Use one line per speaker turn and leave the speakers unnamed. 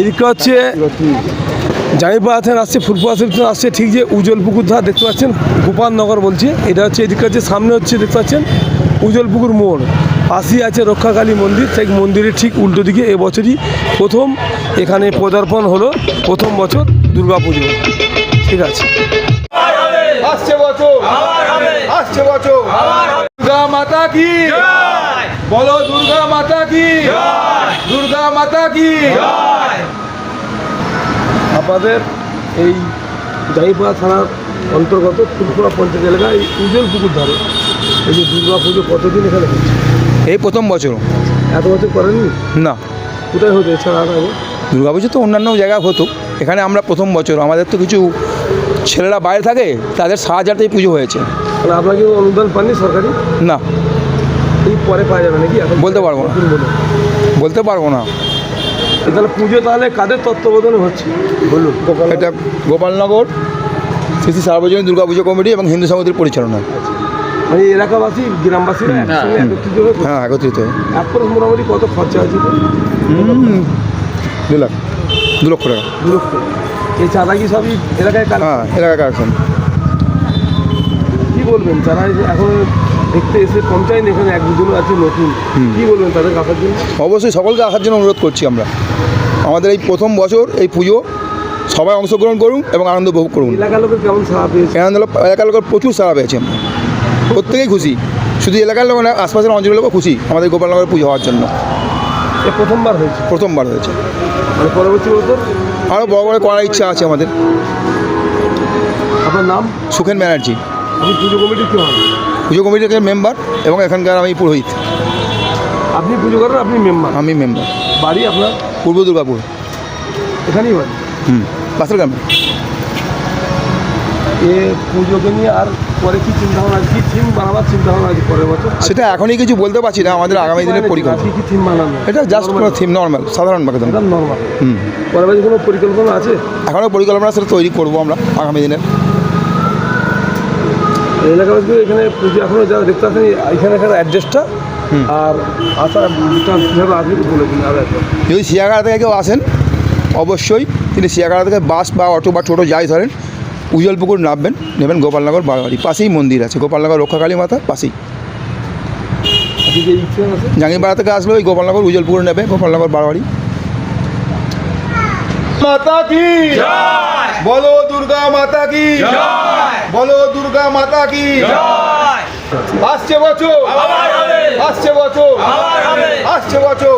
এদিকে হচ্ছে আসছে থেকে আসছে ঠিক যে উজ্জ্বল পুকুর ধার দেখতে পাচ্ছেন গোপালনগর বলছে। এটা হচ্ছে এদিকে হচ্ছে সামনে হচ্ছে দেখতে পাচ্ছেন উজ্জ্বল পুকুর মোড়। পাশেই আছে রক্ষাকালী মন্দির সেই মন্দিরের ঠিক উল্টো দিকে এবছরই প্রথম এখানে পদার্পণ হলো প্রথম বছর দুর্গা পুজো ঠিক আছে।
আসছে বছর। আসছে বছর। দুর্গা মাতা কি? বলো দুর্গা মাতা কি? দুর্গা মাতা কি?
আমাদের এই জাহিপাড়া থানার অন্তর্গত ফুলপুরা পঞ্চায়েত এলাকায় এই উজ্জ্বল পুকুর ধারে। এই যে দুর্গা পুজো কতদিন এখানে হচ্ছে?
এই প্রথম বছর।
এত বছর করেননি
না।
কোথায় হতো এছাড়া আর আগে?
দুর্গাপুজো তো অন্যান্য জায়গায় হতো। এখানে আমরা প্রথম বছর। আমাদের তো কিছু ছেলেরা বাইরে থাকে তাদের সাহায্যার্থেই পুজো হয়েছে।
আপনারা অনুদান পাননি সরকারি?
না।
এই পরে পাওয়া যাবে নাকি? এখন
বলতে পারব না। বলতে পারব না।
তাহলে পুজো তাহলে কাদের তত্ত্বাবধানে হচ্ছে? বলুন।
এটা গোপালনগর শ্রী শ্রী সার্বজনীন দুর্গাপুজো কমিটি এবং হিন্দু সমিতির পরিচালনা।
মানে এই এলাকাবাসী একত্রিত হয়ে
একত্রিত হয়ে।
অ্যাপ্রক্স মোটামুটি কত খরচা আছে
দু লাখ। দু লক্ষ টাকা।
দু লক্ষ। এই চাঁদা কি সবই এলাকায়
হ্যাঁ এলাকা কালেকশন।
বলবেন? তারা এখন দেখতে এসে পঞ্চায়েত এখানে এক দুজন আছে নতুন কি বলবেন তাদের আসার জন্য?
অবশ্যই সকলকে আসার জন্য অনুরোধ করছি আমরা। আমাদের এই প্রথম বছর এই পুজো সবাই অংশগ্রহণ করুন এবং আনন্দ উপভোগ করুন।
এলাকার লোকের কেমন সাড়া পেয়েছে?
এলাকার লোকের প্রচুর সাড়া পেয়েছে। আমরা প্রত্যেকেই খুশি। শুধু এলাকার লোক না আশপাশের অঞ্চলের লোকও খুশি আমাদের গোপালনগরের পুজো হওয়ার জন্য।
এ প্রথমবার হয়েছে?
প্রথমবার হয়েছে।
মানে পরবর্তী বছর?
আরও বড় বড় করার ইচ্ছা আছে আমাদের।
আপনার নাম?
সুখেন ব্যানার্জি।
আপনি পুজো কমিটির কি হন?
পুজো কমিটির মেম্বার এবং এখানকার আমি পুরোহিত।
আপনি পুজো করেন আপনি মেম্বার?
আমি মেম্বার।
বাড়ি আপনার?
পূর্ব দুর্গাপুর।
এখানেই বাড়ি?
হুম বাসের গ্রামে।
এ পুজোকে নিয়ে আর পরে কি চিন্তা ভাবনা আছে? কি থিম বানাবার চিন্তা ভাবনা আছে পরের বছর?
সেটা এখনই কিছু বলতে পারছি না আমাদের আগামী দিনের পরিকল্পনা।
কি থিম বানানো
এটা জাস্ট কোনো থিম নর্মাল সাধারণ একদম
নর্মাল
হুম।
পরের বছর কোনো পরিকল্পনা আছে?
এখনও পরিকল্পনা সেটা তৈরি করব আমরা আগামী দিনের।
এলাকাবাসী এখানে পুজো এখনও যারা দেখতে আসেন এখানে এখানে অ্যাড্রেসটা আর আসার কীভাবে আসবে একটু আর
যদি শিয়াগাড়া থেকে কেউ আসেন অবশ্যই তিনি শিয়াগাড়া থেকে বাস বা অটো বা টোটো যাই ধরেন উজ্জ্বল পুকুর নামবেন নেবেন গোপালনগর বারোয়ারি পাশেই মন্দির আছে গোপালনগর রক্ষাকালী মাতা পাশেই। জাঙ্গিপাড়া থেকে আসলে ওই গোপালনগর উজ্জ্বল পুকুর নেবে গোপালনগর বারোয়ারি।
মাতা কি? বলো দুর্গা মাতা কি? বলো দুর্গা মাতা কি? আসছে বছর। আসছে বছর। আসছে বছর।